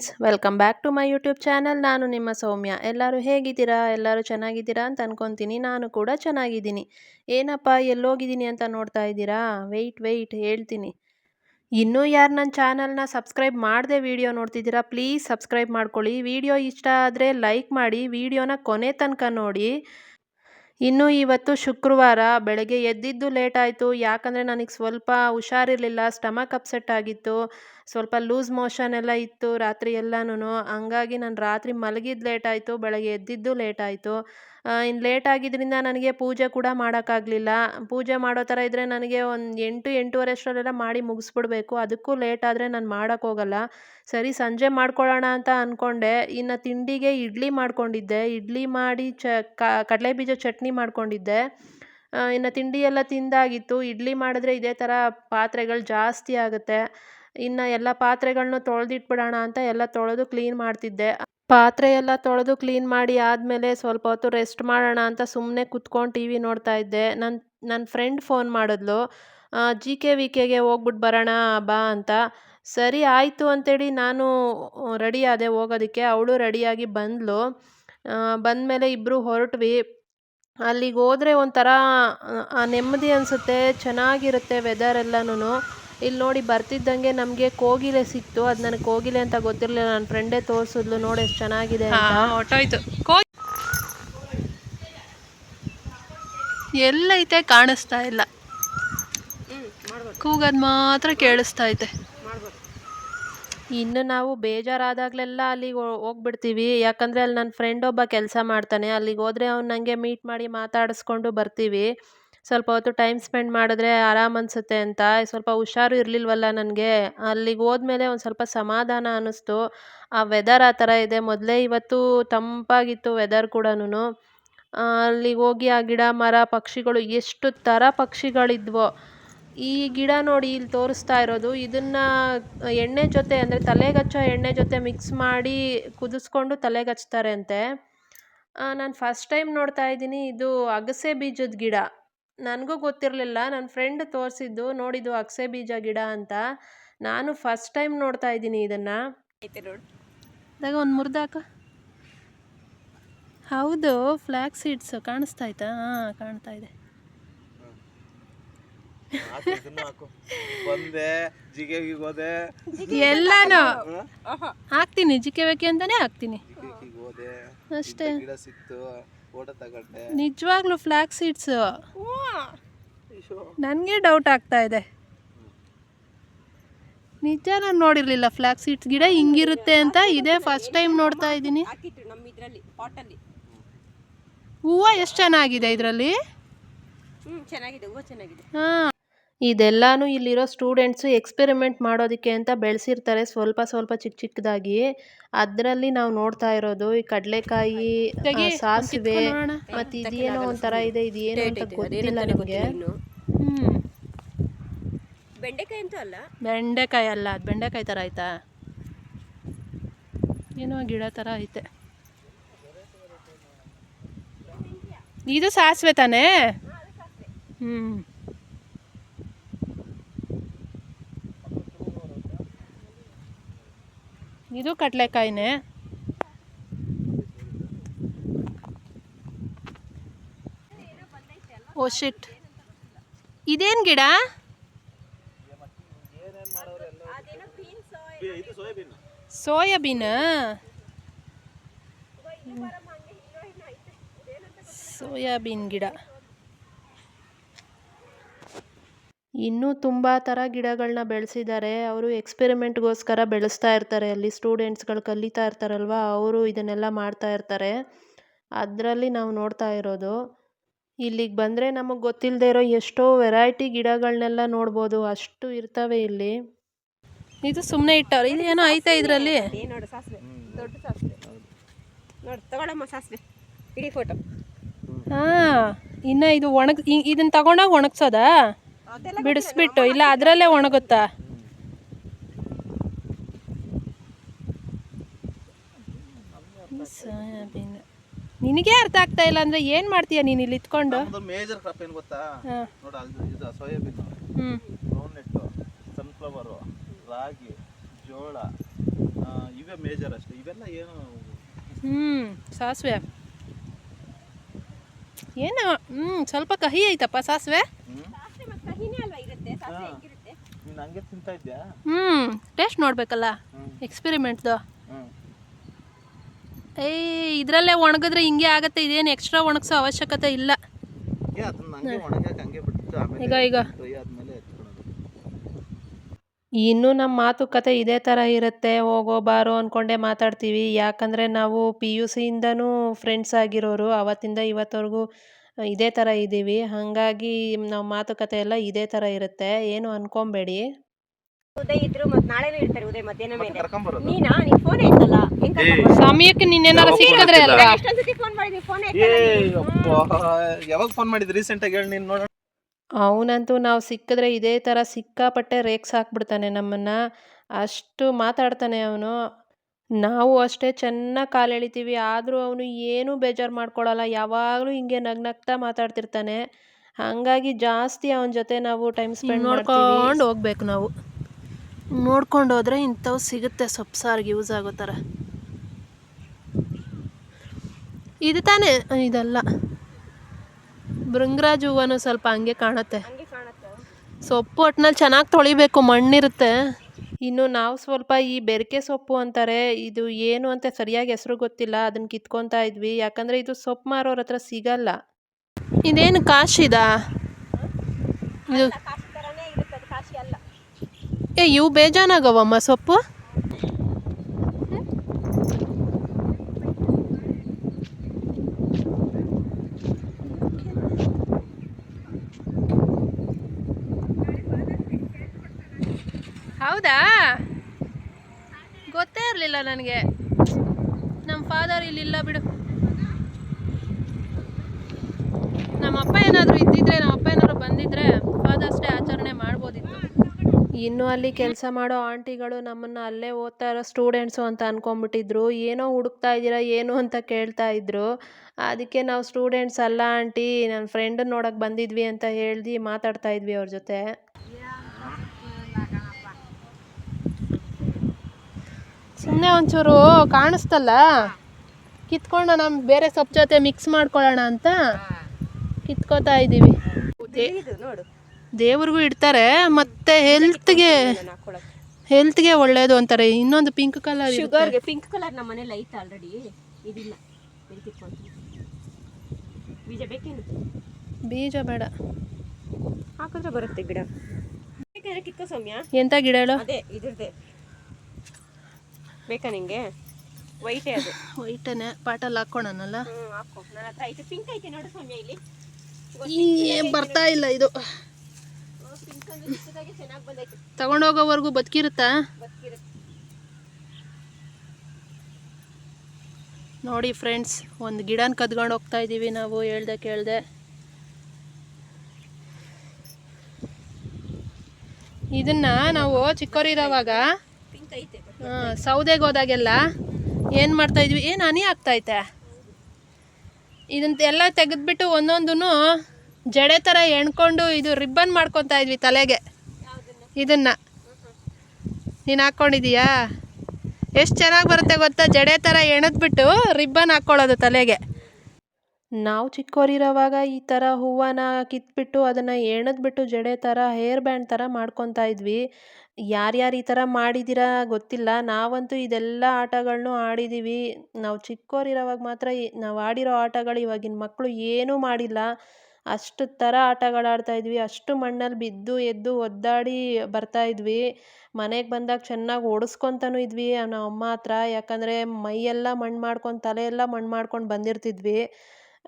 Friends, welcome back to my YouTube channel. ನಾನು ನಿಮ್ಮ ಸೌಮ್ಯ. ಎಲ್ಲರೂ ಹೇಗಿದ್ದೀರಾ? ಎಲ್ಲರೂ ಚೆನ್ನಾಗಿದ್ದೀರಾ ಅಂತ ಅನ್ಕೊತೀನಿ. ನಾನು ಕೂಡ ಚೆನ್ನಾಗಿದ್ದೀನಿ. ಏನಪ್ಪ, ಎಲ್ಲೋಗಿದ್ದೀನಿ ಅಂತ ನೋಡ್ತಾ ಇದ್ದೀರಾ? ವೆಯ್ಟ್ ವೆಯ್ಟ್ ಹೇಳ್ತೀನಿ. ಇನ್ನೂ ಯಾರು ನನ್ನ ಚಾನಲ್ನ ಸಬ್ಸ್ಕ್ರೈಬ್ ಮಾಡದೆ ವಿಡಿಯೋ ನೋಡ್ತಿದ್ದೀರಾ? ಪ್ಲೀಸ್ ಸಬ್ಸ್ಕ್ರೈಬ್ ಮಾಡ್ಕೊಳ್ಳಿ. ವಿಡಿಯೋ ಇಷ್ಟ ಆದರೆ ಲೈಕ್ ಮಾಡಿ. ವಿಡಿಯೋನ ಕೊನೆ ತನಕ ನೋಡಿ. ಇನ್ನು ಇವತ್ತು ಶುಕ್ರವಾರ. ಬೆಳಗ್ಗೆ ಎದ್ದಿದ್ದು ಲೇಟ್ ಆಯಿತು. ಯಾಕಂದರೆ ನನಗೆ ಸ್ವಲ್ಪ ಹುಷಾರಿರಲಿಲ್ಲ. ಸ್ಟಮಕ್ ಅಪ್ಸೆಟ್ ಆಗಿತ್ತು. ಸ್ವಲ್ಪ ಲೂಸ್ ಮೋಷನ್ ಎಲ್ಲ ಇತ್ತು ರಾತ್ರಿ ಎಲ್ಲನೂ ಹಂಗಾಗಿ ನಾನು ರಾತ್ರಿ ಮಲಗಿದ್ದು ಲೇಟ್ ಆಯಿತು, ಬೆಳಗ್ಗೆ ಎದ್ದಿದ್ದು ಲೇಟ್ ಆಯಿತು. ಇನ್ನು ಲೇಟ್ ಆಗಿದ್ದರಿಂದ ನನಗೆ ಪೂಜೆ ಕೂಡ ಮಾಡೋಕ್ಕಾಗಲಿಲ್ಲ. ಪೂಜೆ ಮಾಡೋ ಥರ ಇದ್ದರೆ ನನಗೆ ಒಂದು ಎಂಟು ಎಂಟೂವರೆ ಅಷ್ಟರಲ್ಲೆಲ್ಲ ಮಾಡಿ ಮುಗಿಸ್ಬಿಡ್ಬೇಕು. ಅದಕ್ಕೂ ಲೇಟ್ ಆದರೆ ನಾನು ಮಾಡೋಕ್ಕೋಗಲ್ಲ ಸರಿ, ಸಂಜೆ ಮಾಡ್ಕೊಳ್ಳೋಣ ಅಂತ ಅಂದ್ಕೊಂಡೆ ಇನ್ನು ತಿಂಡಿಗೆ ಇಡ್ಲಿ ಮಾಡ್ಕೊಂಡಿದ್ದೆ. ಇಡ್ಲಿ ಮಾಡಿ ಚ ಕಡಲೆ ಬೀಜ ಚಟ್ನಿ ಮಾಡ್ಕೊಂಡಿದ್ದೆ. ಇನ್ನು ತಿಂಡಿ ಎಲ್ಲ ತಿಂದಾಗಿತ್ತು. ಇಡ್ಲಿ ಮಾಡಿದ್ರೆ ಇದೇ ಥರ ಪಾತ್ರೆಗಳು ಜಾಸ್ತಿ ಆಗುತ್ತೆ. ಇನ್ನು ಎಲ್ಲ ಪಾತ್ರೆಗಳನ್ನೂ ತೊಳೆದಿಟ್ಬಿಡೋಣ ಅಂತ ಎಲ್ಲ ತೊಳೆದು ಕ್ಲೀನ್ ಮಾಡ್ತಿದ್ದೆ. ಪಾತ್ರೆ ಎಲ್ಲ ತೊಳೆದು ಕ್ಲೀನ್ ಮಾಡಿ ಆದಮೇಲೆ ಸ್ವಲ್ಪ ಹೊತ್ತು ರೆಸ್ಟ್ ಮಾಡೋಣ ಅಂತ ಸುಮ್ಮನೆ ಕುತ್ಕೊಂಡು ಟಿ ವಿ ನೋಡ್ತಾ ಇದ್ದೆ. ನನ್ನ ನನ್ನ ಫ್ರೆಂಡ್ ಫೋನ್ ಮಾಡಿದ್ಲು ಜಿ ಕೆ ವಿ ಕೆಗೆ ಹೋಗ್ಬಿಟ್ಟು ಬರೋಣ ಬಾ ಅಂತ. ಸರಿ ಆಯಿತು ಅಂತೇಳಿ ನಾನು ರೆಡಿ ಆದೆ ಹೋಗೋದಕ್ಕೆ. ಅವಳು ರೆಡಿಯಾಗಿ ಬಂದಳು ಬಂದಮೇಲೆ ಇಬ್ಬರು ಹೊರಟ್ವಿ. ಅಲ್ಲಿಗೆ ಹೋದರೆ ಒಂಥರ ನೆಮ್ಮದಿ ಅನಿಸುತ್ತೆ, ಚೆನ್ನಾಗಿರುತ್ತೆ ವೆದರ್ ಎಲ್ಲನೂ ಇಲ್ಲಿ ನೋಡಿ ಬರ್ತಿದ್ದಂಗೆ ನಮಗೆ ಕೋಗಿಲೆ ಸಿಕ್ತು. ಅದು ನನಗೆ ಕೋಗಿಲೆ ಅಂತ ಗೊತ್ತಿರಲಿಲ್ಲ. ನನ್ನ ಫ್ರೆಂಡೇ ತೋರಿಸಿದ್ಲು. ನೋಡಿ ಎಷ್ಟು ಚೆನ್ನಾಗಿದೆ ಹೊಟ್ಟೋಯ್ತು ಕೋ ಎಲ್ಲೈತೆ ಕಾಣಿಸ್ತಾ ಇಲ್ಲ. ಕೂಗದ್ ಮಾತ್ರ ಕೇಳಿಸ್ತಾ ಐತೆ ಇನ್ನು ನಾವು ಬೇಜಾರಾದಾಗಲೆಲ್ಲ ಅಲ್ಲಿಗೆ ಹೋಗ್ಬಿಡ್ತೀವಿ. ಯಾಕಂದರೆ ಅಲ್ಲಿ ನನ್ನ ಫ್ರೆಂಡ್ ಒಬ್ಬ ಕೆಲಸ ಮಾಡ್ತಾನೆ. ಅಲ್ಲಿಗೆ ಹೋದರೆ ಅವ್ನು ನನಗೆ ಮೀಟ್ ಮಾಡಿ ಮಾತಾಡಿಸ್ಕೊಂಡು ಬರ್ತೀವಿ. ಸ್ವಲ್ಪ ಹೊತ್ತು ಟೈಮ್ ಸ್ಪೆಂಡ್ ಮಾಡಿದ್ರೆ ಆರಾಮ್ ಅನಿಸುತ್ತೆ ಅಂತ. ಸ್ವಲ್ಪ ಹುಷಾರು ಇರಲಿಲ್ವಲ್ಲ ನನಗೆ? ಅಲ್ಲಿಗೆ ಹೋದ್ಮೇಲೆ ಒಂದು ಸ್ವಲ್ಪ ಸಮಾಧಾನ ಅನ್ನಿಸ್ತು. ಆ ವೆದರ್ ಆ ಥರ ಇದೆ. ಮೊದಲೇ ಇವತ್ತು ತಂಪಾಗಿತ್ತು ವೆದರ್ ಕೂಡನು ಅಲ್ಲಿಗೆ ಹೋಗಿ ಆ ಗಿಡ, ಮರ, ಪಕ್ಷಿಗಳು ಎಷ್ಟು ಥರ ಪಕ್ಷಿಗಳಿದ್ವೋ. ಈ ಗಿಡ ನೋಡಿ ಇಲ್ಲಿ ತೋರಿಸ್ತಾ ಇರೋದು. ಇದನ್ನು ಎಣ್ಣೆ ಜೊತೆ ಅಂದರೆ ತಲೆಗಚ್ಚೋ ಎಣ್ಣೆ ಜೊತೆ ಮಿಕ್ಸ್ ಮಾಡಿ ಕುದಿಸ್ಕೊಂಡು ತಲೆಗಚ್ತಾರೆ ಅಂತೆ. ನಾನು ಫಸ್ಟ್ ಟೈಮ್ ನೋಡ್ತಾ ಇದ್ದೀನಿ. ಇದು ಅಗಸೆ ಬೀಜದ ಗಿಡ. ನನಗೂ ಗೊತ್ತಿರಲಿಲ್ಲ. ನನ್ನ ಫ್ರೆಂಡ್ ತೋರಿಸಿದ್ದು ನೋಡಿದ್ದು ಅಕ್ಸೆ ಬೀಜ ಗಿಡ ಅಂತ. ನಾನು ಫಸ್ಟ್ ಟೈಮ್ ನೋಡ್ತಾ ಇದ್ದೀನಿ ಇದನ್ನು. ಇದಾಗ ಒಂದು ಮುರಿದಾಕ ಹೌದು ಫ್ಲ್ಯಾಕ್ ಸೀಡ್ಸ್ ಕಾಣಿಸ್ತಾ ಆಯ್ತಾ ಹಾಂ ಕಾಣ್ತಾ ಇದೆ. ಎಲ್ಲಾನು. ಹಾಕ್ತೀನಿ ಜಿಕೆ ಬೇಕೆ ಅಂತಾನೆ ಹಾಕ್ತೀನಿ. ಅಷ್ಟೇ. ಫೋಟೋ ತಗೊಂಡೆ. ನಿಜವಾಗ್ಲೂ ಫ್ಲ್ಯಾಕ್ ಸೀಡ್ಸ್ ನನಗೆ ಡೌಟ್ ಆಗ್ತಾ ಇದೆ. ನಿಜ ನಾನು ನೋಡಿರ್ಲಿಲ್ಲ ಫ್ಲಾಕ್ ಸೀಡ್ಸ್ ಗಿಡ ಹಿಂಗಿರುತ್ತೆ ಅಂತ ಇದೇ ಫಸ್ಟ್ ಟೈಮ್ ನೋಡ್ತಾ ಇದ್ದೀನಿ. ಹೂವು ಎಷ್ಟು ಚೆನ್ನಾಗಿದೆ ಇದರಲ್ಲಿ? ಹಾಂ. ಇದೆಲ್ಲಾನು ಇಲ್ಲಿರೋ ಸ್ಟೂಡೆಂಟ್ಸು ಎಕ್ಸ್ಪೆರಿಮೆಂಟ್ ಮಾಡೋದಕ್ಕೆ ಅಂತ ಬೆಳೆಸಿರ್ತಾರೆ ಸ್ವಲ್ಪ ಸ್ವಲ್ಪ ಚಿಕ್ಕ ಚಿಕ್ಕದಾಗಿ ಅದರಲ್ಲಿ ನಾವು ನೋಡ್ತಾ ಇರೋದು ಈ ಕಡಲೆಕಾಯಿ ಸಾಸಿವೆ ಮತ್ತೆ ಇದೇನೋ ಒಂಥರ ಇದೆ ಇದೇನು ಅಂತ ಗೊತ್ತಿಲ್ಲ ನಮಗೆ. ಬೆಂಡೆಕಾಯಿ ಅಂತೂ ಅಲ್ಲ? ಬೆಂಡೆಕಾಯಿ ಅಲ್ಲ ಅದು ಬೆಂಡೆಕಾಯಿ ಥರ ಆಯ್ತಾ? ಏನೋ ಗಿಡ ಥರ ಐತೆ. ಇದು ಸಾಸಿವೆ ತಾನೇ? ಹ್ಞೂ ಇದು ಕಡಲೆಕಾಯಿನೇ. ಓ ಶಿಟ್ ಇದೇನು ಗಿಡ? ಸೋಯಾಬೀನ್? ಸೋಯಾಬೀನ್ ಗಿಡ. ಇನ್ನೂ ತುಂಬ ಥರ ಗಿಡಗಳನ್ನ ಬೆಳೆಸಿದ್ದಾರೆ ಅವರು ಎಕ್ಸ್ಪೆರಿಮೆಂಟ್ಗೋಸ್ಕರ ಬೆಳೆಸ್ತಾ ಇರ್ತಾರೆ. ಅಲ್ಲಿ ಸ್ಟೂಡೆಂಟ್ಸ್ಗಳು ಕಲಿತಾ ಇರ್ತಾರಲ್ವ ಅವರು ಇದನ್ನೆಲ್ಲ ಮಾಡ್ತಾ ಇರ್ತಾರೆ. ಅದರಲ್ಲಿ ನಾವು ನೋಡ್ತಾ ಇರೋದು ಇಲ್ಲಿಗೆ ಬಂದರೆ ನಮಗೆ ಗೊತ್ತಿಲ್ಲದೆ ಇರೋ ಎಷ್ಟೋ ವೆರೈಟಿ ಗಿಡಗಳನ್ನೆಲ್ಲ ನೋಡ್ಬೋದು. ಅಷ್ಟು ಇರ್ತವೆ ಇಲ್ಲಿ. ಇದು ಸುಮ್ಮನೆ ಇಟ್ಟವ್ರೆ. ಇದು ಏನೋ ಐತೆ ಇದರಲ್ಲಿ. ನೋಡು ಸಾಸಿವೆ. ದೊಡ್ಡ ಸಾಸಿವೆ. ನೋಡು ತಗೊಳಮ್ಮ ಸಾಸಿವೆ. ಇಡೀ ಫೋಟೋ ಹಾಂ ಇನ್ನು ಇದು ಒಣಗ್ ಇದನ್ನು ತಗೊಂಡೋಗಿ ಒಣಗ್ಸೋದಾ? ಬಿಡಿಸ್ಬಿಟ್ಟು ಇಲ್ಲ ಅದರಲ್ಲೇ ಒಣಗುತ್ತಾ? ಸೋಯಾಬೀನ್. ನಿನಗೆ ಅರ್ಥ ಆಗ್ತಾ ಇಲ್ಲ ಅಂದ್ರೆ ಏನು ಮಾಡ್ತೀಯ ನೀನು ಇಲ್ಲಿ ಇತ್ಕೊಂಡು ಮೇಜರ್ ಕ್ರಾಪ್ ಏನ್ ಗೊತ್ತಾ? ನೋಡ ಇದು ಸೋಯಾಬೀನ್. ಹ್ಞೂ ಗ್ರೌಂಡ್ ನೆಟ್ಟು ಸನ್ಫ್ಲವರು ರಾಗಿ ಜೋಳ ಇವೆ ಇವೇ ಮೇಜರ್ ಅಷ್ಟೇ. ಇವೆಲ್ಲ ಏನು? ಹ್ಮ್ ಸಾಸಿವೆ. ಏನು ಹ್ಮ್ ಸ್ವಲ್ಪ ಕಹಿ ಐತಪ್ಪ ಸಾಸಿವೆ ಹ್ಮ್ ಸಾಸಿವೆ ಮತ್ತೆ ಕಹಿನೇ ಅಲ್ವಾ ಇರುತ್ತೆ ಸಾಸಿವೆ ಹೆಂಗಿರುತ್ತೆ ನೀನು ಹಂಗೆ ತಿಂತಾ ಇದ್ಯಾ? ಹ್ಞೂ ಟೇಸ್ಟ್ ನೋಡ್ಬೇಕಲ್ಲ ಹ್ಮ್. ಎಕ್ಸ್ಪೆರಿಮೆಂಟ್ದು ಇದ್ರಲ್ಲೇ ಏಯ್ ಇದರಲ್ಲೇ ಒಣಗಿದ್ರೆ ಹಿಂಗೆ ಆಗತ್ತೆ ಇದೇನು ಎಕ್ಸ್ಟ್ರಾ ಒಣಗಿಸೋ ಅವಶ್ಯಕತೆ ಇಲ್ಲ. ಈಗ ಈಗ. ಇನ್ನು ನಮ್ಮ ಮಾತುಕತೆ ಇದೇ ಥರ ಇರುತ್ತೆ ಹೋಗೋ ಬಾರೋ ಅಂದ್ಕೊಂಡೇ ಮಾತಾಡ್ತೀವಿ. ಯಾಕಂದರೆ ನಾವು ಪಿ ಯು ಸಿಯಿಂದನೂ ಫ್ರೆಂಡ್ಸ್ ಆಗಿರೋರು ಅವತ್ತಿಂದ ಇವತ್ತವರೆಗೂ ಇದೇ ಥರ ಇದ್ದೀವಿ. ಹಾಗಾಗಿ ನಾವು ಮಾತುಕತೆ ಎಲ್ಲ ಇದೇ ಥರ ಇರುತ್ತೆ. ಏನು ಅನ್ಕೊಂಬೇಡಿ. ಉದಯ್ ಇದ್ರು ಮತ್ತೆ ನಾಳೆನೂ ಇರ್ತಾರೆ ಉದಯ್ ಮಧ್ಯಾಹ್ನ ಮೇಲೆ. ಕರ್ಕೊಂಬರೋದು ನೀನಾ? ನಿನ್ ಫೋನ್ ಐತಲ್ಲ ಹೆಂಗ್? ಸಮಯಕ್ಕೆ ನಿನ್ನೇನಾರ ಯಾವಾಗ ಸಿಕ್ಕಿದ್ರೆ. ಅಲ್ವಾ? ಎಷ್ಟೊಂದ್ ಸತಿ ಫೋನ್ ಮಾಡಿದ್ವಿ ಫೋನ್ ಏ ಅಪ್ಪ, ಯಾವಾಗ ಫೋನ್ ಮಾಡಿದ್ರಿ? ರೀಸೆಂಟ್ ಆಗಿ ಹೇಳಿ ನೀನು ನೋಡೋಣ. ಅವನಂತೂ ನಾವು ಸಿಕ್ಕಿದ್ರೆ ಇದೇ ಥರ ಸಿಕ್ಕಾಪಟ್ಟೆ ರೇಕ್ಸ್ ಹಾಕ್ಬಿಡ್ತಾನೆ ನಮ್ಮನ್ನು. ಅಷ್ಟು ಮಾತಾಡ್ತಾನೆ ಅವನು. ನಾವು ಅಷ್ಟೇ ಚೆನ್ನಾಗಿ ಕಾಲು ಎಳಿತೀವಿ ಆದರೂ ಅವನು ಏನೂ ಬೇಜಾರು ಮಾಡ್ಕೊಳ್ಳಲ್ಲ ಯಾವಾಗಲೂ ಹಿಂಗೆ ನಗ್ನಗ್ತಾ ಮಾತಾಡ್ತಿರ್ತಾನೆ. ಹಾಗಾಗಿ ಜಾಸ್ತಿ ಅವನ ಜೊತೆ ನಾವು ಟೈಮ್ ಸ್ಪೆಂಡ್ ಮಾಡ್ಕೊಂಡು ನೋಡ್ಕೊಂಡು ಹೋಗ್ಬೇಕು ನಾವು. ನೋಡ್ಕೊಂಡು ಹೋದ್ರೆ ಇಂಥವು ಸಿಗುತ್ತೆ ಸೊಪ್ಪು ಸಾರಿಗೆ ಯೂಸ್ ಆಗೋ ಥರ. ಇದು ತಾನೇ? ಇದಲ್ಲ. ಭೃಂಗರಾಜ್ ಹೂವನು ಸ್ವಲ್ಪ ಹಂಗೆ ಕಾಣುತ್ತೆ. ಸೊಪ್ಪು ಒಟ್ಟಿನಲ್ಲಿ ಚೆನ್ನಾಗಿ ತೊಳಿಬೇಕು ಮಣ್ಣಿರುತ್ತೆ. ಇನ್ನು ನಾವು ಸ್ವಲ್ಪ ಈ ಬೆರಕೆ ಸೊಪ್ಪು ಅಂತಾರೆ ಇದು ಏನು ಅಂತ ಸರಿಯಾಗಿ ಹೆಸರು ಗೊತ್ತಿಲ್ಲ ಅದನ್ನ ಕಿತ್ಕೊತಾ ಇದ್ವಿ. ಯಾಕಂದರೆ ಇದು ಸೊಪ್ಪು ಮಾರೋರ ಹತ್ರ ಸಿಗಲ್ಲ. ಇದೇನು ಕಾಶಿದಾ ಇದು? ಏ ಇವು ಬೇಜಾನಾಗವಮ್ಮ ಸೊಪ್ಪು ಹೌದಾ ಗೊತ್ತೇ ಇರಲಿಲ್ಲ ನನಗೆ. ನಮ್ಮ ಫಾದರ್ ಇಲ್ಲಿಲ್ಲ ಬಿಡು. ನಮ್ಮ ಅಪ್ಪ ಏನಾದರೂ ಇದ್ದಿದ್ರೆ, ನಮ್ಮ ಅಪ್ಪ ಏನಾದ್ರು ಬಂದಿದ್ರೆ ಫಾದರ್ಸ್ ಡೇ ಆಚರಣೆ ಮಾಡ್ಬೋದಿತ್ತು. ಇನ್ನು ಅಲ್ಲಿ ಕೆಲಸ ಮಾಡೋ ಆಂಟಿಗಳು ನಮ್ಮನ್ನು ಅಲ್ಲೇ ಓದ್ತಾ ಇರೋ ಸ್ಟೂಡೆಂಟ್ಸು ಅಂತ ಅನ್ಕೊಂಡ್ಬಿಟ್ಟಿದ್ರು. ಏನೋ ಹುಡುಕ್ತಾ ಇದ್ದೀರಾ, ಏನು ಅಂತ ಕೇಳ್ತಾ ಇದ್ರು. ಅದಕ್ಕೆ ನಾವು ಸ್ಟೂಡೆಂಟ್ಸ್ ಅಲ್ಲ ಆಂಟಿ ನನ್ನ ಫ್ರೆಂಡನ್ನ ನೋಡೋಕೆ ಬಂದಿದ್ವಿ ಅಂತ ಹೇಳಿ ಮಾತಾಡ್ತಾ ಇದ್ವಿ ಅವ್ರ ಜೊತೆ. ಸುಮ್ಮನೆ ಒಂಚೂರು ಕಾಣಿಸ್ತಲ್ಲ? ಕಿತ್ಕೊಂಡು ನಮ್ಮ ಬೇರೆ ಸೊಪ್ಪು ಜೊತೆ ಮಿಕ್ಸ್ ಮಾಡ್ಕೊಳ್ಳೋಣ ಅಂತ ಕಿತ್ಕೋತಾ ಇದ್ದೀವಿ. ನೋಡು. ದೇವ್ರಿಗೂ ಇಡ್ತಾರೆ ಮತ್ತೆ ಹೆಲ್ತ್ಗೆ ಹೆಲ್ತ್ಗೆ ಒಳ್ಳೇದು ಅಂತಾರೆ. ಇನ್ನೊಂದು ಪಿಂಕ್ ಕಲರ್ ಶುಗರ್ಗೆ ಪಿಂಕ್ ಕಲರ್ ನಮ್ಮ ಮನೇಲಿ ಐತೆ ಆಲ್ರೆಡಿ ಇದಿಲ್ಲ. ಇದು ಬೀಜ ಬೇಕೇನು? ಬೀಜ ಬೇಡ. ಹಾಕಿದ್ರೆ ಬರುತ್ತೆ ಗಿಡ. ಕಿತ್ಕೋ ಸೌಮ್ಯ. ಎಂತ ಗಿಡ ಹೇಳು? ಅದೇ ಇದ್ರದ್ದೇ. ಬೇಕಾ ನಿಂಗೆ? ವೈಟೇ ಅದು. ವೈಟನೆ. ಪಾಟಲ್ಲಿ ಹಾಕ್ಕೊಳನಲ್ಲ ಹ್ಞೂ ಹಾಕೋ. ನನ್ನ ಹತ್ರ ಐತೆ. ಪಿಂಕ್ ಐತೆ ನೋಡು ಸೌಮ್ಯ ಇಲ್ಲಿ. ಈ ಬರ್ತಾ ಇಲ್ಲ ಇದು? ಚೆನ್ನಾಗಿ ಬಂದೈತೆ. ತಗೊಂಡೋಗೋವರೆಗೂ ಬದುಕಿರುತ್ತಾ? ಬದುಕಿರುತ್ತೆ. ನೋಡಿ ಫ್ರೆಂಡ್ಸ್ ಒಂದು ಗಿಡನ ಕದ್ಕೊಂಡು ಹೋಗ್ತಾ ಇದ್ದೀವಿ ನಾವು ಹೇಳ್ದೆ ಕೇಳ್ದೆ. ಇದನ್ನ ನಾವು ಚಿಕ್ಕವರಿರೋವಾಗ ಪಿಂಕ್ ಐತೆ. ಆ, ಸೌದೆಗೆ ಹೋದಾಗೆಲ್ಲ ಏನು ಮಾಡ್ತಾ ಇದ್ವಿ? ಏನು ಹನಿ ಆಗ್ತೈತೆ? ಇದನ್ನ ಎಲ್ಲ ತೆಗೆದ್ಬಿಟ್ಟು ಒಂದೊಂದು ಜಡೆ ಥರ ಎಣ್ಕೊಂಡು ಇದು ರಿಬ್ಬನ್ ಮಾಡ್ಕೊತಾ ಇದ್ವಿ ತಲೆಗೆ. ಇದನ್ನ. ನೀನು ಹಾಕ್ಕೊಂಡಿದೀಯಾ ಎಷ್ಟು ಚೆನ್ನಾಗಿ ಬರುತ್ತೆ ಗೊತ್ತಾ? ಜಡೆ ಥರ ಎಣದ್ಬಿಟ್ಟು ರಿಬ್ಬನ್ ಹಾಕ್ಕೊಳ್ಳೋದು ತಲೆಗೆ. ನಾವು ಚಿಕ್ಕವರಿರೋವಾಗ ಈ ಥರ ಹೂವನ ಕಿತ್ಬಿಟ್ಟು ಅದನ್ನು ಎಣದ್ಬಿಟ್ಟು ಜಡೆ ಥರ ಹೇರ್ ಬ್ಯಾಂಡ್ ಥರ ಮಾಡ್ಕೊತಾ ಇದ್ವಿ. ಯಾರ್ಯಾರು ಈ ಥರ ಮಾಡಿದ್ದೀರಾ ಗೊತ್ತಿಲ್ಲ. ನಾವಂತೂ ಇದೆಲ್ಲ ಆಟಗಳನ್ನೂ ಆಡಿದ್ದೀವಿ ನಾವು ಚಿಕ್ಕವರಿರೋವಾಗ ಮಾತ್ರ ಈ- ನಾವು ಆಡಿರೋ ಆಟಗಳು ಇವಾಗಿನ ಮಕ್ಕಳು ಏನೂ ಮಾಡಿಲ್ಲ. ಅಷ್ಟು ಥರ ಆಟಗಳಾಡ್ತಾ ಇದ್ವಿ. ಅಷ್ಟು ಮಣ್ಣಲ್ಲಿ ಬಿದ್ದು ಎದ್ದು ಒದ್ದಾಡಿ ಬರ್ತಾ ಇದ್ವಿ. ಮನೆಗೆ ಬಂದಾಗ ಚೆನ್ನಾಗಿ ಓಡಿಸ್ಕೊತಾನೂ ಇದ್ವಿ. ನಮ್ಮ ಅಮ್ಮ ಹತ್ರ ಯಾಕಂದರೆ ಮೈಯೆಲ್ಲ ಮಣ್ಣು ಮಾಡ್ಕೊಂಡು ತಲೆಯೆಲ್ಲ ಮಣ್ಣು ಮಾಡ್ಕೊಂಡು ಬಂದಿರ್ತಿದ್ವಿ.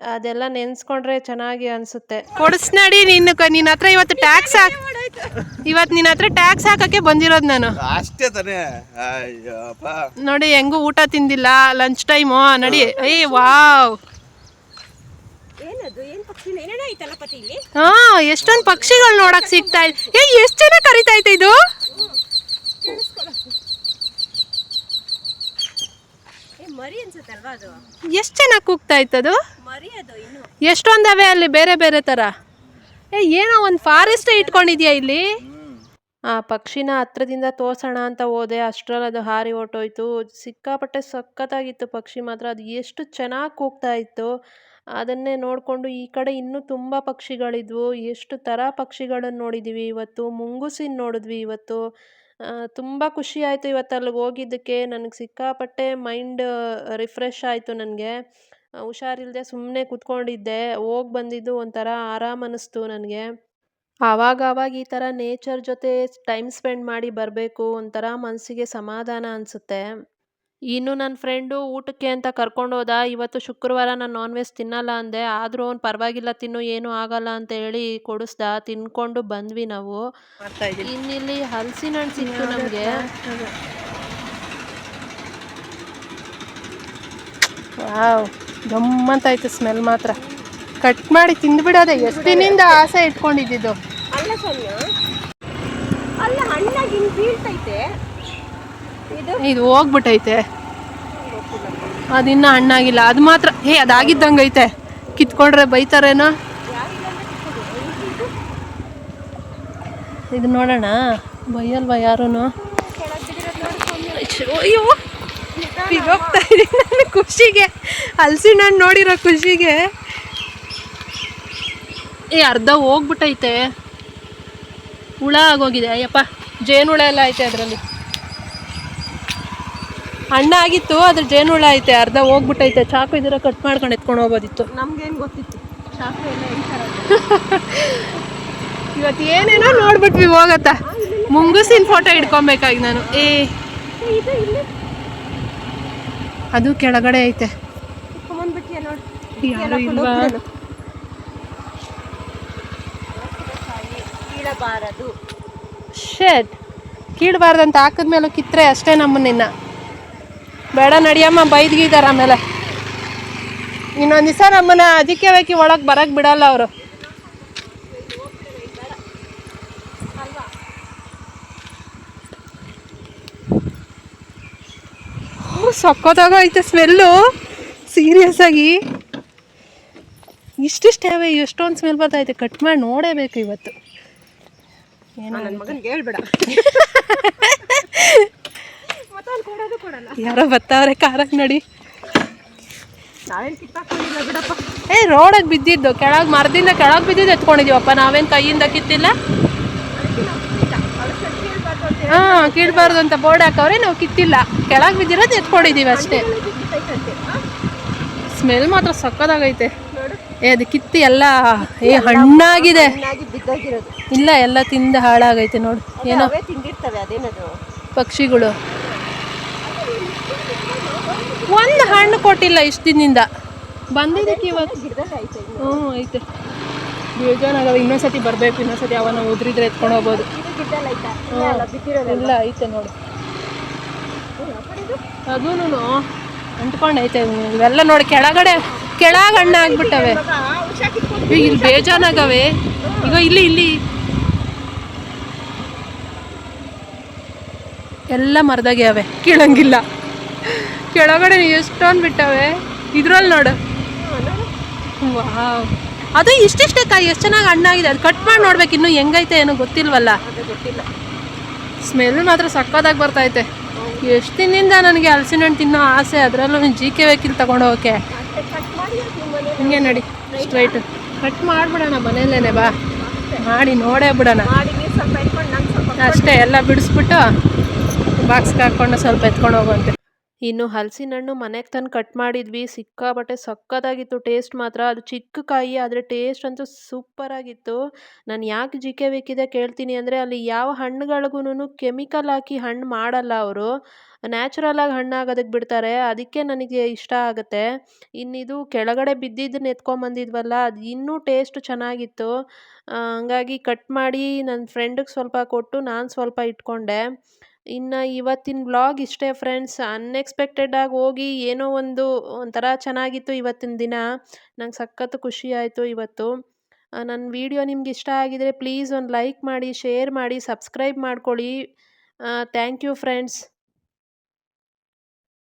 ಅದೆಲ್ಲ ನೆನೆಸ್ಕೊಂಡ್ರೆ ಚೆನ್ನಾಗಿ ಅನಿಸುತ್ತೆ. ಕೊಡಿಸ್ನಡಿ ನಿನ್ನ ನಿನ್ನ ಹತ್ರ ಇವತ್ತು ಟ್ಯಾಕ್ಸ್ ಹಾಕ್ ಇವತ್ತು ನಿನ್ನ ಹತ್ರ ಟ್ಯಾಕ್ಸ್ ಹಾಕಕ್ಕೆ ಬಂದಿರೋದು ನಾನು. ಅಷ್ಟೇ ತಾನೇ. ಅಯ್ಯಪ್ಪ. ನೋಡಿ ಹೆಂಗೂ ಊಟ ತಿಂದಿಲ್ಲ ಲಂಚ್ ಟೈಮು ನಡಿ. ಏ ವಾವ್. ಏನದು ಏನು ಪಕ್ಷಿ? ಏನೇನೋ ಐತಲ್ಲ ಇಲ್ಲಿ? ಹಾ ಎಷ್ಟೊಂದು ಪಕ್ಷಿಗಳು ನೋಡಕ್ ಸಿಗ್ತಾ ಇದೆ ಏ ಎಷ್ಟು ಜನ ಕರಿತಾ ಐತೆ ಇದು? ಎಷ್ಟ್ ಚೆನ್ನಾಗಿ ಕೂಗ್ತಾ ಇತ್ತದು ಮರಿ ಅದು ಇನ್ನು. ಎಷ್ಟೊಂದವೆ ಅಲ್ಲಿ ಬೇರೆ ಬೇರೆ ಥರ ಏ ಏನೋ ಒಂದು ಫಾರೆಸ್ಟ್ ಇಟ್ಕೊಂಡಿದ್ಯಾ ಇಲ್ಲಿ? ಆ ಪಕ್ಷಿನ ಹತ್ರದಿಂದ ತೋರ್ಸೋಣ ಅಂತ ಹೋದೆ. ಅಷ್ಟರಲ್ಲಿ ಅದು ಹಾರಿ ಹೊರ್ಟೋಯ್ತು. ಸಿಕ್ಕಾಪಟ್ಟೆ ಸಖತ್ತಾಗಿತ್ತು ಪಕ್ಷಿ ಮಾತ್ರ. ಅದು ಎಷ್ಟು ಚೆನ್ನಾಗಿ ಕೂಗ್ತಾ ಇತ್ತು. ಅದನ್ನೇ ನೋಡಿಕೊಂಡು ಈ ಕಡೆ ಇನ್ನೂ ತುಂಬ ಪಕ್ಷಿಗಳಿದ್ವು. ಎಷ್ಟು ಥರ ಪಕ್ಷಿಗಳನ್ನು ನೋಡಿದ್ದೀವಿ ಇವತ್ತು. ಮುಂಗುಸಿನ ನೋಡಿದ್ವಿ ಇವತ್ತು. ತುಂಬ ಖುಷಿ ಆಯಿತು ಇವತ್ತು ಅಲ್ಲಿಗೆ ಹೋಗಿದ್ದಕ್ಕೆ. ನನಗೆ ಸಿಕ್ಕಾಪಟ್ಟೆ ಮೈಂಡ್ ರಿಫ್ರೆಶ್ ಆಯಿತು ನನಗೆ. ಹುಷಾರಿಲ್ಲದೆ ಸುಮ್ಮನೆ ಕೂತ್ಕೊಂಡಿದ್ದೆ. ಹೋಗಿ ಬಂದಿದ್ದು ಒಂಥರ ಆರಾಮ್ ಅನ್ನಿಸ್ತು ನನಗೆ. ಆವಾಗ ಆವಾಗ ಈ ಥರ ನೇಚರ್ ಜೊತೆ ಟೈಮ್ ಸ್ಪೆಂಡ್ ಮಾಡಿ ಬರಬೇಕು ಒಂಥರ ಮನಸ್ಸಿಗೆ ಸಮಾಧಾನ ಅನಿಸುತ್ತೆ. ಇನ್ನು ನನ್ನ ಫ್ರೆಂಡು ಊಟಕ್ಕೆ ಅಂತ ಕರ್ಕೊಂಡು ಹೋದ. ಇವತ್ತು ಶುಕ್ರವಾರ ನಾನು ನಾನ್ ವೆಜ್ ತಿನ್ನಲ್ಲ ಅಂದೆ. ಆದರೂ ಅವ್ನು ಪರವಾಗಿಲ್ಲ ತಿನ್ನು ಏನೂ ಆಗಲ್ಲ ಅಂತ ಹೇಳಿ ಕೊಡಿಸ್ದ. ತಿನ್ಕೊಂಡು ಬಂದ್ವಿ ನಾವು. ಇನ್ನಿಲ್ಲಿ ಹಲಸಿನ ಹಣ್ಣು ಸಿಕ್ತು ನಮಗೆ. ವಾವ್. ಗಮ್ಮಂತಾಯ್ತು ಸ್ಮೆಲ್ ಮಾತ್ರ. ಕಟ್ ಮಾಡಿ ತಿಂದ್ಬಿಡೋದೆ ಎಷ್ಟು ದಿನಿಂದ ಆಸೆ ಅಲ್ಲ ಅಲ್ಲ ಹಣ್ಣಾಗಿ ಬೀಳ್ತೈತೆ. ಇದು? ಇದು ಹೋಗ್ಬಿಟ್ಟೈತೆ ಅದಿನ್ನ ಹಣ್ಣಾಗಿಲ್ಲ. ಅದು ಮಾತ್ರ ಹೇ ಅದಾಗಿದ್ದಂಗೈತೆ. ಐತೆ ಕಿತ್ಕೊಂಡ್ರೆ ಬೈತಾರೇನೋ? ಇದು ನೋಡೋಣ ಬೈಯಲ್ವಾ ಯಾರೂ ಅಯ್ಯೋ. ಬಿಗೋಗ್ತಾ ಇದ್ದೀನಿ ಖುಷಿಗೆ. ಹಲ್ಸಿನ ಹಣ್ಣು ನೋಡಿರೋ ಖುಷಿಗೆ. ಏ ಅರ್ಧ ಹೋಗ್ಬಿಟ್ಟೈತೆ. ಹುಳ ಆಗೋಗಿದೆ. ಅಯ್ಯಪ್ಪ ಜೇನುಹುಳ ಎಲ್ಲ ಐತೆ ಅದರಲ್ಲಿ. ಹಣ್ಣಾಗಿತ್ತು ಅದ್ರ ಜೇನುಹುಳ ಐತೆ. ಅರ್ಧ ಹೋಗ್ಬಿಟ್ಟೈತೆ. ಚಾಕು ಇದರ ಕಟ್ ಮಾಡ್ಕೊಂಡು ಎತ್ಕೊಂಡು ಹೋಗೋದಿತ್ತು ನಮ್ಗೇನು ಗೊತ್ತಿತ್ತು? ಚಾಕು ಎಲ್ಲ ಇವತ್ತು ಏನೇನೋ ನೋಡ್ಬಿಟ್ವಿ ಹೋಗತ್ತ? ಮುಂಗುಸಿನ ಫೋಟೋ ಹಿಡ್ಕೊಬೇಕಾಗಿ ನಾನು. ಏ. ಇದು ಇಲ್ಲಿ? ಅದು ಕೆಳಗಡೆ ಐತೆ. ಕೀಳಬಾರ್ದಂತ ಯಾರು ಇಲ್ವಾ? ಕೀಳಬಾರದು. ಶೆಟ್ ಕೀಳಬಾರ್ದಂತ ಹಾಕಿದ್ಮೇಲೆ ಕಿತ್ರೆ ಅಷ್ಟೇ ನಮ್ಮನ್ನ ಬೇಡ ನಡಿಯಮ್ಮ ಬೈದ್ಗಿದಾರ ಆಮೇಲೆ. ಇನ್ನೊಂದು ದಿವಸ ನಮ್ಮನ್ನ ಅದಕ್ಕೆ ಬೇಕಿ ಒಳಗೆ ಬರಕ್ಕೆ ಬಿಡಲ್ಲ ಅವರು. ಸಕ್ಕತ್ತಾಗ ಐತೆ ಸ್ಮೆಲ್ಲು. ಸೀರಿಯಸ್ ಆಗಿ. ಇಷ್ಟಿಷ್ಟೇ ಎಷ್ಟೊಂದು ಸ್ಮೆಲ್ ಬರ್ತೈತೆ ಕಟ್ ಮಾಡಿ ನೋಡೇಬೇಕು ಇವತ್ತು. ನನ್ನ ಮಗನ್ಗೆ ಹೇಳ್ಬೇಡ. ಯಾರೋ ಬರ್ತಾವ್ರೆ ಕಾರಕ್ಕೆ ನಡಿ. ಏ ರೋಡಾಗ ಬಿದ್ದಿದ್ದು. ಕೆಳಗೆ ಮರದಿಂದ ಕೆಳಗೆ ಬಿದ್ದಿದ್ದು ಎತ್ಕೊಂಡಿದ್ದೀವಪ್ಪ. ನಾವೇನು ಕೈಯಿಂದ ಕಿತ್ತಿಲ್ಲ? ಹಾಂ ಕೀಳ್ಬಾರ್ದು ಅಂತ ಬೋರ್ಡ್ ಹಾಕವ್ರೆ ನಾವು ಕಿತ್ತಿಲ್ಲ. ಕೆಳಗೆ ಬಿದ್ದಿರೋದು ಎತ್ಕೊಂಡಿದೀವಿ ಅಷ್ಟೇ. ಸ್ಮೆಲ್ ಮಾತ್ರ ಸಕ್ಕದಾಗೈತೆ. ಏ ಅದು ಕಿತ್ತಿ ಎಲ್ಲ ಏ ಹಣ್ಣಾಗಿದೆ. ಇಲ್ಲ ಎಲ್ಲ ತಿಂದು ಹಾಳಾಗೈತೆ ನೋಡು. ಏನೋ ಪಕ್ಷಿಗಳು. ಒಂದು ಹಣ್ಣು ಕೊಟ್ಟಿಲ್ಲ ಇಷ್ಟು ದಿನದಿಂದ. ಬಂದಿದ್ದಕ್ಕೆ ಇವತ್ತು. ಹ್ಞೂ ಐತೆ ಬೇಜಾನಾಗವ ಇನ್ನೊಂದ್ಸತಿ ಬರಬೇಕು ಇನ್ನೊಂದ್ಸತಿ ಅವನ ಉದ್ರಿದ್ರೆ ಎತ್ಕೊಂಡು ಹೋಗ್ಬೋದು. ಇಲ್ಲ ಐತೆ ನೋಡಿ. ಅದೂನು ಅಂಟ್ಕೊಂಡೈತೆ ಇವೆಲ್ಲ ನೋಡಿ ಕೆಳಗಡೆ ಕೆಳಗೆ ಹಣ್ಣು ಆಗ್ಬಿಟ್ಟವೆ ಇಲ್ಲಿ ಬೇಜಾನಾಗವೆ. ಈಗ ಇಲ್ಲಿ ಇಲ್ಲಿ. ಎಲ್ಲ ಮರದಾಗೆ ಅವೆ ಕೀಳಂಗಿಲ್ಲ. ಕೆಳಗಡೆ ಎಷ್ಟೊಂದು ಬಿಟ್ಟವೆ. ಇದ್ರಲ್ಲಿ ನೋಡು. ವಾವ್. ಅದು ಇಷ್ಟಿಷ್ಟೇ ಕಾಯಿ, ಎಷ್ಟು ಚೆನ್ನಾಗಿ ಹಣ್ಣಾಗಿದೆ, ಅದು ಕಟ್ ಮಾಡಿ ನೋಡ್ಬೇಕು. ಇನ್ನು ಹೆಂಗೈತೆ ಏನೋ ಗೊತ್ತಿಲ್ವಲ್ಲ? ಸ್ಮೆಲ್ ಮಾತ್ರ ಸಕ್ಕತ್ತಾಗಿ ಬರ್ತೈತೆ ಎಷ್ಟು ದಿನದಿಂದ ನನಗೆ ಹಲಸಿನ ಹಣ್ಣು ತಿನ್ನೋ ಆಸೆ, ಅದರಲ್ಲೂ ಜಿ ಕೆ ವೆಹಿಕಲ್ ತಗೊಂಡು ಹೋಗಕ್ಕೆ ಕಟ್ ಮಾಡಿ ನಿಮ್ಮ ಮನೆ ಹಿಂಗೆ ನಡಿ ಸ್ಟ್ರೈಟ್ ಕಟ್ ಮಾಡಿಬಿಡೋಣ ಮನೇಲೇನೆ ಬಾ. ಮಾಡಿ ನೋಡೇ ಬಿಡೋಣ. ಅಷ್ಟೇ, ಎಲ್ಲ ಬಿಡಿಸ್ಬಿಟ್ಟು ಬಾಕ್ಸ್ಗೆ ಹಾಕ್ಕೊಂಡು ಸ್ವಲ್ಪ ಎತ್ಕೊಂಡು ಹೋಗುವಂತೆ. ಇನ್ನು ಹಲಸಿನ ಹಣ್ಣು ಮನೆಗೆ ತಂದು ಕಟ್ ಮಾಡಿದ್ವಿ. ಸಿಕ್ಕಾಪಟ್ಟೆ ಸಕ್ಕತ್ತಾಗಿತ್ತು ಟೇಸ್ಟ್ ಮಾತ್ರ. ಅದು ಚಿಕ್ಕ ಕಾಯಿ, ಆದರೆ ಟೇಸ್ಟ್ ಅಂತೂ ಸೂಪರಾಗಿತ್ತು. ನಾನು ಯಾಕೆ ಜಿಕೆ ಬೇಕಿದೆ ಕೇಳ್ತೀನಿ ಅಂದರೆ, ಅಲ್ಲಿ ಯಾವ ಹಣ್ಣುಗಳಿಗೂ ಕೆಮಿಕಲ್ ಹಾಕಿ ಹಣ್ಣು ಮಾಡಲ್ಲ ಅವರು. ನ್ಯಾಚುರಲಾಗಿ ಹಣ್ಣಾಗೋದಕ್ಕೆ ಬಿಡ್ತಾರೆ. ಅದಕ್ಕೆ ನನಗೆ ಇಷ್ಟ ಆಗುತ್ತೆ. ಇನ್ನಿದು ಕೆಳಗಡೆ ಬಿದ್ದಿದ್ದನ್ನ ಎತ್ಕೊಂಬಂದಿದ್ವಲ್ಲ, ಅದು ಇನ್ನೂ ಟೇಸ್ಟ್ ಚೆನ್ನಾಗಿತ್ತು. ಹಂಗಾಗಿ ಕಟ್ ಮಾಡಿ ನನ್ನ ಫ್ರೆಂಡಿಗೆ ಸ್ವಲ್ಪ ಕೊಟ್ಟು ನಾನು ಸ್ವಲ್ಪ ಇಟ್ಕೊಂಡೆ. ಇನ್ನು ಇವತ್ತಿನ ಬ್ಲಾಗ್ ಇಷ್ಟೇ ಫ್ರೆಂಡ್ಸ್ ಅನ್ಎಕ್ಸ್ಪೆಕ್ಟೆಡಾಗಿ ಹೋಗಿ ಏನೋ ಒಂದು, ಒಂಥರ ಚೆನ್ನಾಗಿತ್ತು ಇವತ್ತಿನ ದಿನ. ನಂಗೆ ಸಖತ್ತು ಖುಷಿ ಆಯಿತು ಇವತ್ತು. ನನ್ನ ವಿಡಿಯೋ ನಿಮ್ಗೆ ಇಷ್ಟ ಆಗಿದ್ರೆ ಪ್ಲೀಸ್ ಒಂದು ಲೈಕ್ ಮಾಡಿ ಶೇರ್ ಮಾಡಿ ಸಬ್ಸ್ಕ್ರೈಬ್ ಮಾಡ್ಕೊಳ್ಳಿ. Thank you friends